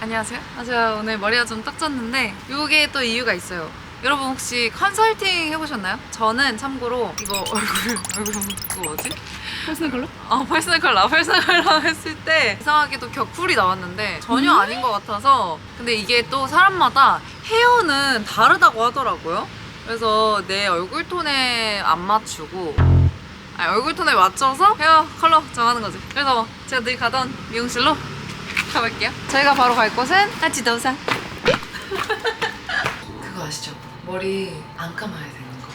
안녕하세요. 아, 제가 오늘 머리가 좀 떡졌는데 이게 또 이유가 있어요. 여러분 혹시 컨설팅 해보셨나요? 저는 참고로 이거 얼굴 얼굴 그거 뭐지? 퍼스널 컬러? 어 퍼스널 컬러 퍼스널 컬러 했을 때 이상하게도 격풀이 나왔는데 전혀 아닌 것 같아서 근데 이게 또 사람마다 헤어는 다르다고 하더라고요. 그래서 내 얼굴 톤에 안 맞추고 아니, 얼굴 톤에 맞춰서 헤어 컬러 정하는 거지. 그래서 제가 늘 가던 미용실로 가볼게요. 저희가 바로 갈 곳은 하치도산. 그거 아시죠? 머리 안 감아야 되는 거.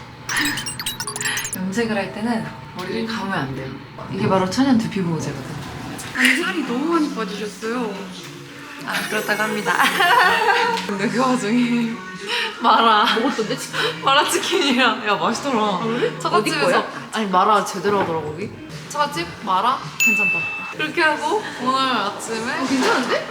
염색을 할 때는 머리를 감으면 안 돼요. 이게 바로 천연 두피 보호제거든. 아니 살이 너무 많이 빠지셨어요. 아 그렇다고 합니다. 근데 그 와중에 마라 먹었던데 치킨? 마라 치킨이랑 야 맛있더라. 그래? 어디 거야? 아니 마라 제대로 하더라고 거기. 처갓집 마라 괜찮다. 그렇게 하고 오늘 아침에 어, 괜찮은데?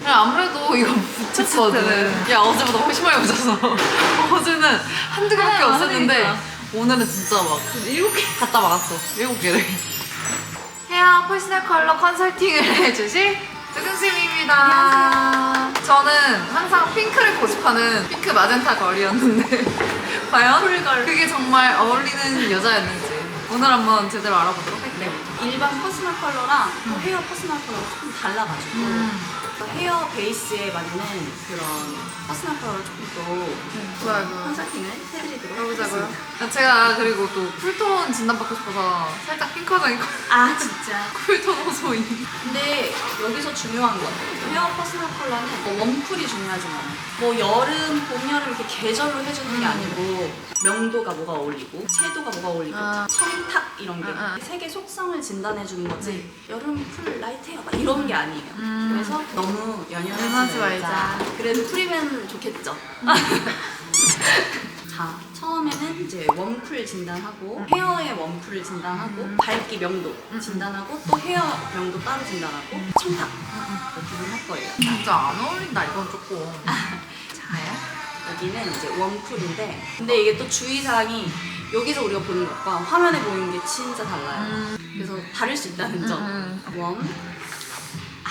그냥 아무래도 이거 붙였거든. 야 어제보다 훨씬 많이 붙였어. 어제는 한두 개밖에 아, 없었는데 그러니까. 오늘은 진짜 막 일곱 개. 갖다 막았어. 일곱 개를. 헤어 퍼스널 컬러 컨설팅을 해주실 뜨근쌤입니다. 저는 항상 핑크를 고집하는 핑크 마젠타 걸이었는데 과연 그게 정말 어울리는 여자였는지 오늘 한번 제대로 알아보도록 할게요. 일반 퍼스널 컬러랑 또 헤어 퍼스널 컬러가 조금 달라가지고 음. 헤어 베이스에 맞는 그런 퍼스널 컬러를 조금 또 좋아요, 좋아요. 컨설팅을 해드리도록 해보자고요. 하겠습니다. 제가 그리고 또 쿨톤 진단받고 싶어서 살짝 핑크하다니 아 진짜. 쿨톤 호소인. 근데 여기서 중요한 건 헤어 퍼스널 컬러는 뭐 중요하진 않아요. 뭐 여름, 봄, 여름 이렇게 계절로 해주는 게 음. 아니고 명도가 뭐가 어울리고 채도가 뭐가 어울리고 아. 청탁 이런 게 아, 아. 색의 속성을 진단해 주는 거지 여름 쿨 라이트 헤어 막 이런 게 아니에요. 음. 그래서 너무 연연하지 연연하지 말자. 말자. 그래도 쿨이면 좋겠죠. 자, 처음에는 이제 웜쿨 진단하고 헤어의 웜쿨 진단하고 밝기 명도 진단하고 또 헤어 명도 따로 진단하고 청탁 두분 할 거예요. 진짜 안 어울린다 이건 조금. 자요? 여기는 이제 웜쿨인데 근데 이게 또 주의사항이 여기서 우리가 보는 것과 화면에 보이는 게 진짜 달라요. 그래서 다를 수 있다는 점. 음, 웜,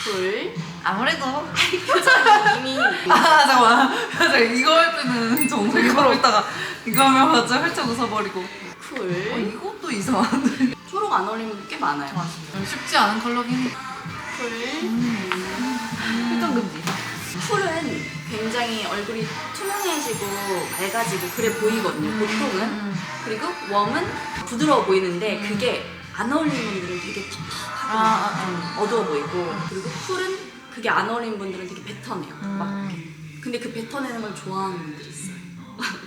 쿨, 아무래도 표정이 이미 아 잠깐만 맞아 이거 할 때는 정색이 바로 있다가 이거 하면 맞아 활짝 웃어버리고 어, 쿨. 이것도 이상한데 초록 안 어울리는 분꽤 많아요. 쉽지 않은 컬러긴 해 쿨. 일단 금지 쿨은 굉장히 얼굴이 투명해지고 맑아지고 그래 보이거든요. 보통은. 그리고 웜은 부드러워 보이는데 그게 안 어울리는 분들은 되게 텁텁하고 아, 아, 좀 어두워 보이고 그리고 쿨은 그게 안 어울리는 분들은 되게 뱉어내요. 막 음. 근데 그 뱉어내는 걸 좋아하는 분들이 있어요.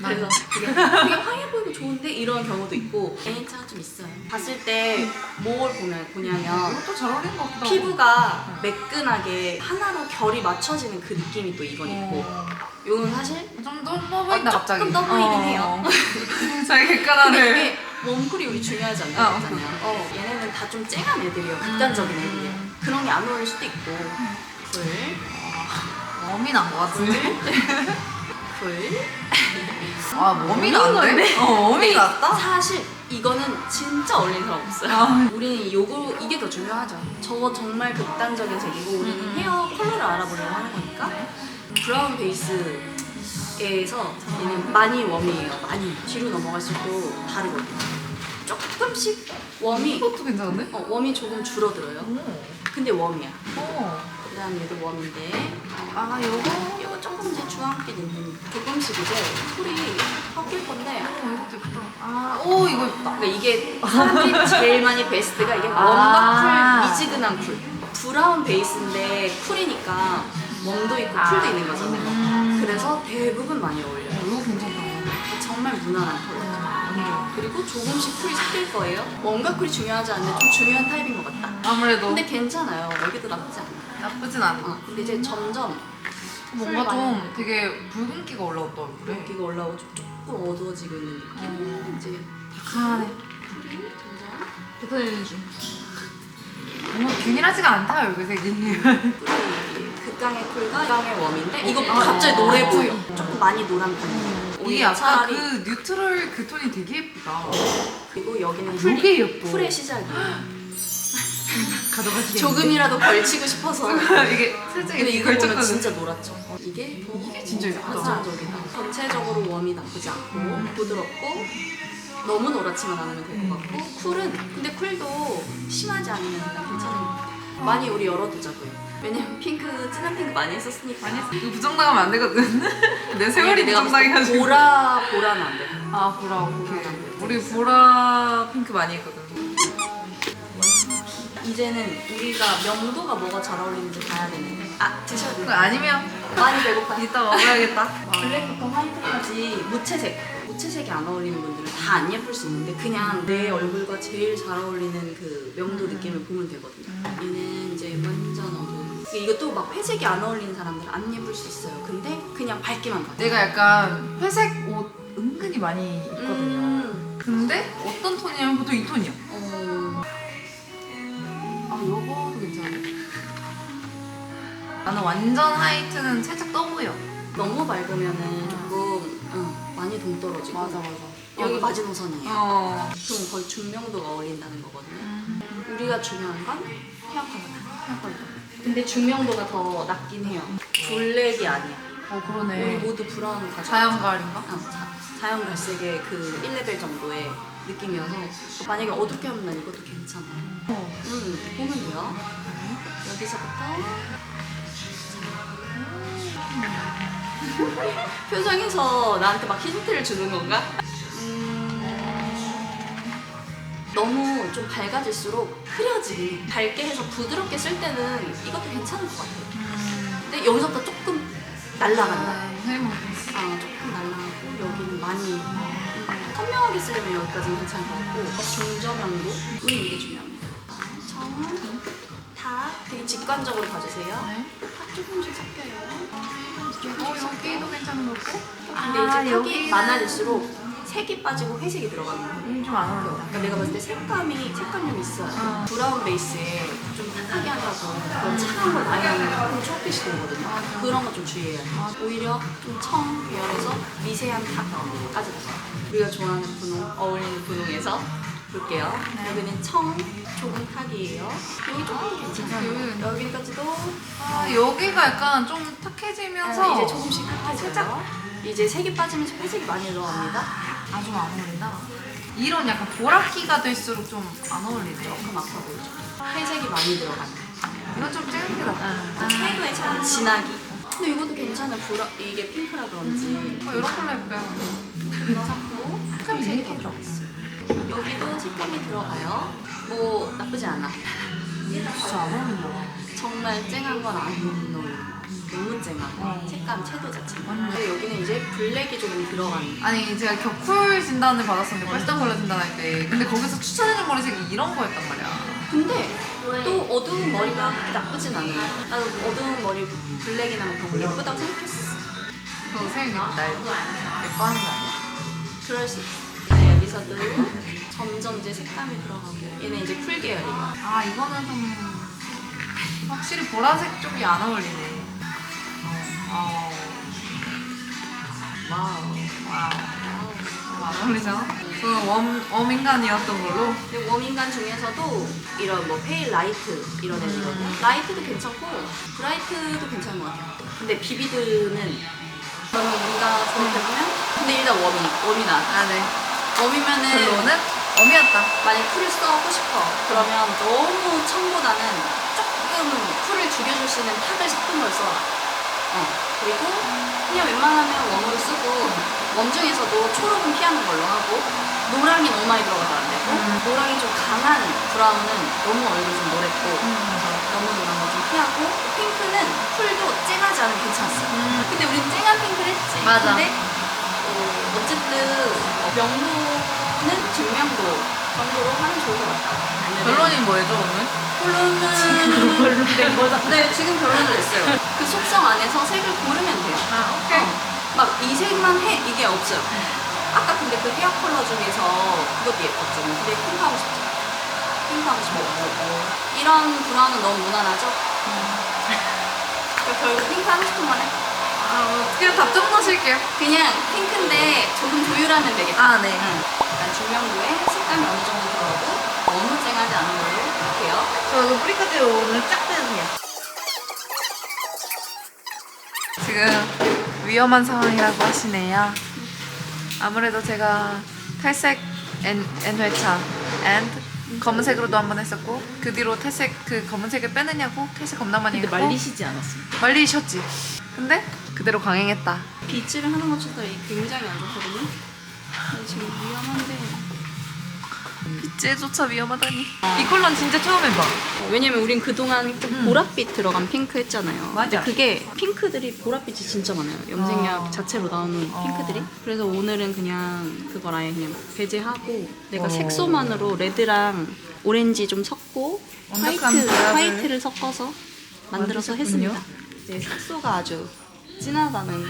그래서 되게, 되게 화해 보이고 좋은데 이런 경우도 있고 개인차가 좀 있어요. 봤을 때 뭘 보면 보냐면 이것도 잘 어울리는 것 같기도 하고 피부가 매끈하게 하나로 결이 맞춰지는 그 느낌이 또 이건 있고 어. 요는 사실 좀떠 보인다 어, 갑자기 조금 떠 보이긴 어. 해요. 자기 객관화를 웜쿨이 우리 중요하지 않나요? 어. 그랬잖아요. 어, 얘네는 다 좀 쨍한 애들이에요. 극단적인 애들이에요. 그런 게 안 어울릴 수도 있고 쿨, 웜이 난것 같은데 쿨 아 웜이 난데? 어 웜이 낫다? 사실 이거는 진짜 어울리는 사람 없어요. 아. 우리는 요거 이게 더 중요하죠. 저거 정말 극단적인 색이고 우리는 음. 헤어 컬러를 알아보려고 하는 거니까 브라운 베이스 에서 얘는 많이 웜이에요. 많이 뒤로 넘어갈수록 다르거든요. 조금씩 웜이 이것도 괜찮은데? 어, 웜이 조금 줄어들어요. 오. 근데 웜이야. 어. 그다음 얘도 웜인데 아 요거 이거 조금 이제 주황빛 있는 조금씩 이제 쿨이 섞일 건데 어, 이것도 예쁘다. 아, 오, 이거 예쁘다. 그러니까 이게 사람들이 제일 많이 베스트가 이게 아. 웜과 쿨, 미지근한 쿨. 브라운 베이스인데 쿨이니까 웜도 있고 쿨도 있는 거잖아요. 음. 그래서 대부분 많이 어울려요. 이거 괜찮다. 정말 무난한 컬러. 그리고 조금씩 쿨이 섞일 거예요. 웜과 쿨이 중요하지 않는데 좀 중요한 타입인 것 같다. 아무래도 근데 괜찮아요. 여기도 나쁘지 않아. 나쁘진 않아. 어, 근데 이제 점점 뭔가 쿨좀 되게 붉은기가 올라왔다, 얼굴에. 여기가 올라오고 좀 조금 어두워지고 있는 느낌. 음. 이제 강하네. 점점 뱉어내는 중. 뭔가 균일하지가 않다, 얼굴 색이. 쿨이 극강의 쿨과 극강의 웜인데 이거 아, 갑자기 어. 노래 보여. 조금 많이 노란 편이에요. 이게 오히려 약간 차라리 그 뉴트럴 그 톤이 되게 예쁘다. 그리고 여기는 되게 예뻐. 쿨의 시작이에요. 가져가시겠는데? 조금이라도 걸치고 싶어서. 이게 살짝 근데 이렇게 이거 보면. 진짜 노랗죠. 이게 더 이게 진짜 예쁘다. 환상적이다. 전체적으로 웜이 나쁘지 않고 음. 부드럽고 너무 노랗지만 않으면 될 것 같고 쿨은 근데 쿨도 심하지 않으면 일단 괜찮은 것 같아요. 많이 우리 열어두자고요. 왜냐면 핑크 진한 핑크 많이 했었으니까. 했어. 이거 부정당하면 안 되거든. 내 세월이 내가 때 부정당해가지고. 보라 보라는 안 돼. 아 보라 오케이. 우리 보라 핑크 많이 했거든. 이제는 우리가 명도가 뭐가 잘 어울리는지 봐야 되는데. 아 드셔도 그거 돼요. 아니면 많이 배고파. 이따 먹어야겠다. 블랙부터 화이트까지 무채색 무채색이 안 어울리는 분들은 다 안 예쁠 수 있는데 그냥 내 얼굴과 제일 잘 어울리는 그 명도 느낌을 보면 되거든요 얘는 이제 완전 어두운 이것도 막 회색이 안 어울리는 사람들은 안 예쁠 수 있어요 근데 그냥 밝기만 봐 내가 약간 회색 옷 은근히 많이 입거든요. 음, 근데 어떤 톤이냐면 보통 이 톤이야. 어, 아 요거도 괜찮아. 나는 완전 하이트는 살짝 떠 보여. 너무 밝으면은 조금 응, 많이 동 떨어지고 맞아. 여기 마지노선이에요 어. 그럼 거의 중명도가 어울린다는 거거든요 음. 우리가 중요한 건 헤어 컬러 근데 중명도가 더 낮긴 해요 블랙이 아니야 어 우리 그러네. 모두 브라운 가져. 자연 가을인가? 아, 자, 자연 갈색의 그 1레벨 정도의 느낌이어서 만약에 어둡게 하면 난 이것도 괜찮아. 어. 음, 보면 돼요. 여기서부터 표정에서 나한테 막 힌트를 주는 건가? 너무 좀 밝아질수록 흐려지긴 해. 밝게 해서 부드럽게 쓸 때는 이것도 괜찮을 것 같아요. 근데 여기서부터 조금 날아간다. 해먹 아, 조금 날라가고 여기는 많이 음, 선명하게 쓰려면 여기까지는 괜찮을 것 같고 중저명도 음, 이게 중요합니다. 정, 다 되게 직관적으로 봐주세요. 네. 다 조금씩 섞여요. 어 여기도 괜찮은 거고. 근데 이제 탁이 많아질수록 색이 빠지고 회색이 들어가는 거예요. 음, 좀 안 어울린다. 그러니까 내가 봤을 때 색감이 색감이 좀 있어요. 아. 브라운 베이스에 좀 탁하게 하려고 그런 차가운 걸 많이 하면 초록빛이 되거든요. 그런 거 좀 주의해야 돼요. 오히려 좀청 계열에서 미세한 탁까지 우리가 좋아하는 분홍, 어울리는 분홍에서 볼게요. 여기는 청, 조금 탁이에요. 여기 조금 더 괜찮아요. 여기는- 여기까지도 아 여기가 약간 좀 탁해지면서 이제 조금씩 탁해져요. 이제 색이 빠지면서 회색이 많이 들어갑니다. 아좀 안 어울린다. 이런 약간 보라기가 될수록 좀 안 어울리네. 조금 아파 보이죠? 회색이 많이 들어가요. 이건 좀 쨍하게 낫다. 섀도우의 차는 진하기. 근데 이것도 괜찮아. 보라 이게 핑크라 그런지 어, 이런 걸로 해볼까요? 괜찮고 색감이 되게 더 들어갔어. 여기도 색감이 들어가요. 뭐 나쁘지 않아. 진짜 안 어울린다. 정말 쨍한 건 안 어울려. 쨍하고 어. 색감 채도 자체가. 근데 여기는 이제 블랙이 조금 들어가는. 아니 제가 격쿨 진단을 받았었는데 팔당 걸레 진단할 때 근데 거기서 추천해준 머리색이 이런 거였단 말이야 근데 또 어두운 머리가 나쁘진 않아요. 나도 어두운 머리 블랙이나 뭐 그런 거 예쁘다고 생각했어. 그거 생각이 날 예뻐하는 거 아니야? 그럴 수 있어. 네, 여기서도 점점 이제 색감이 들어가고 얘는 이제 쿨 계열이에요. 아 이거는 좀 확실히 보라색 쪽이 안 어울리네 어, 와우. 와우 안 어울리죠? 저는 웜, 웜 인간이었던 걸로 근데 웜인간 중에서도 이런 뭐 페일 라이트 이런 애들거든요. 라이트도 괜찮고 브라이트도 괜찮은 것 같아요. 근데 비비드는 그러면 우리가 생각해보면 근데 일단 웜이 웜이 나. 아 네 웜이면은 결론은 웜이었다 만약 쿨을 써고 싶어. 그러면 너무 청보다는 조금 쿨을 죽여줄 수 있는 탑을 섞은 걸 써라. 어. 그리고 그냥 웬만하면 웜으로 쓰고 웜 중에서도 초록은 피하는 걸로 하고 노랑이 너무 많이 들어가도 안 되고 음. 노랑이 좀 강한 브라운은 너무 얼굴 좀 노랬고 너무 노란 거 좀 피하고 핑크는 쿨도 쨍하지 않으면 괜찮았어요. 음. 근데 우린 쨍한 핑크를 했지. 맞아. 근데 어, 어쨌든 어, 명도는 증명도 정도로 하면 좋을 것 같다. 결론이 뭐예요 오늘? 결론은 결론된 거죠. 네, 지금 결론을 냈어요. 그 속성 안에서 색을 고르면 돼요. 아 오케이 막 이 색만 해 이게 없어요. 아까 근데 그 헤어 컬러 중에서 그것도 예뻤잖아요. 근데 핑크 하고 싶죠. 핑크 하고 싶어. 이런 브라운은 너무 무난하죠? 그러니까 결국 핑크 하고 싶은 거네. 아, 그냥 답정 넣으실게요 그냥 핑크인데 조금 조율하면 되겠다. 아 네 응. 일단 중명도에 색감이 어느 정도 들어가고 너무 쨍하지 걸로 할게요. 저 이거 뿌리카드로 오늘 쫙 빼주세요. 지금 위험한 상황이라고 하시네요. 아무래도 제가 탈색 N, N회차 and 검은색으로도 한 번 했었고 그 뒤로 탈색 그 검은색을 빼느냐고 탈색 겁나 많이 근데 했고 말리시지 않았어요. 말리셨지. 근데 그대로 강행했다. 빗질을 하는 것조차 굉장히 안 좋거든요. 근데 지금 위험한데. 빗질조차 위험하다니. 이 컬러는 진짜 처음 해봐. 왜냐면 우린 그동안 좀 보랏빛 들어간 핑크 했잖아요. 맞아. 근데 그게 핑크들이 보랏빛이 진짜 많아요. 염색약 어. 자체로 나오는 어. 핑크들이. 그래서 오늘은 그냥 그걸 아예 그냥 배제하고 내가 어. 색소만으로 레드랑 오렌지 좀 섞고 화이트, 완벽한 배합을 화이트를 섞어서 만들어서 만드셨군요. 했습니다. 이제 색소가 아주 진하다는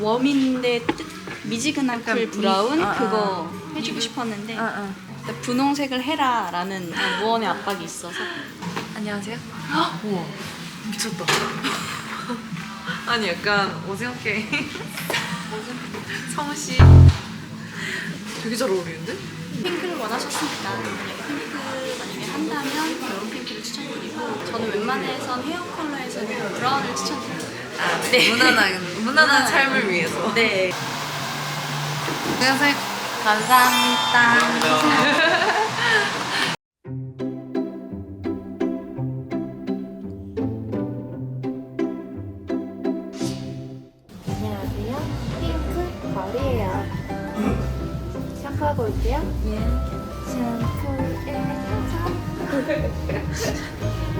웜인데 뜨- 미지근한 약간 미- 브라운 아, 아. 그거 해주고 싶었는데 아, 아. 분홍색을 해라라는 무언의 압박이 있어서 안녕하세요. 헉, 우와 미쳤다. 아니 약간 오징어 게임 성우 씨 되게 잘 어울리는데? 핑크를 만약에 핑크 만약에 한다면 이런 핑크를 추천드리고 저는 웬만해선 헤어 컬러에서는 브라운을 추천드려요. 아, 네. 무난한 무난한. 삶을 위해서. 네. 안녕하세요. 감사합니다. 안녕하세요. 핑크 거리예요. 샴푸하고 올게요. 샴푸의 여자.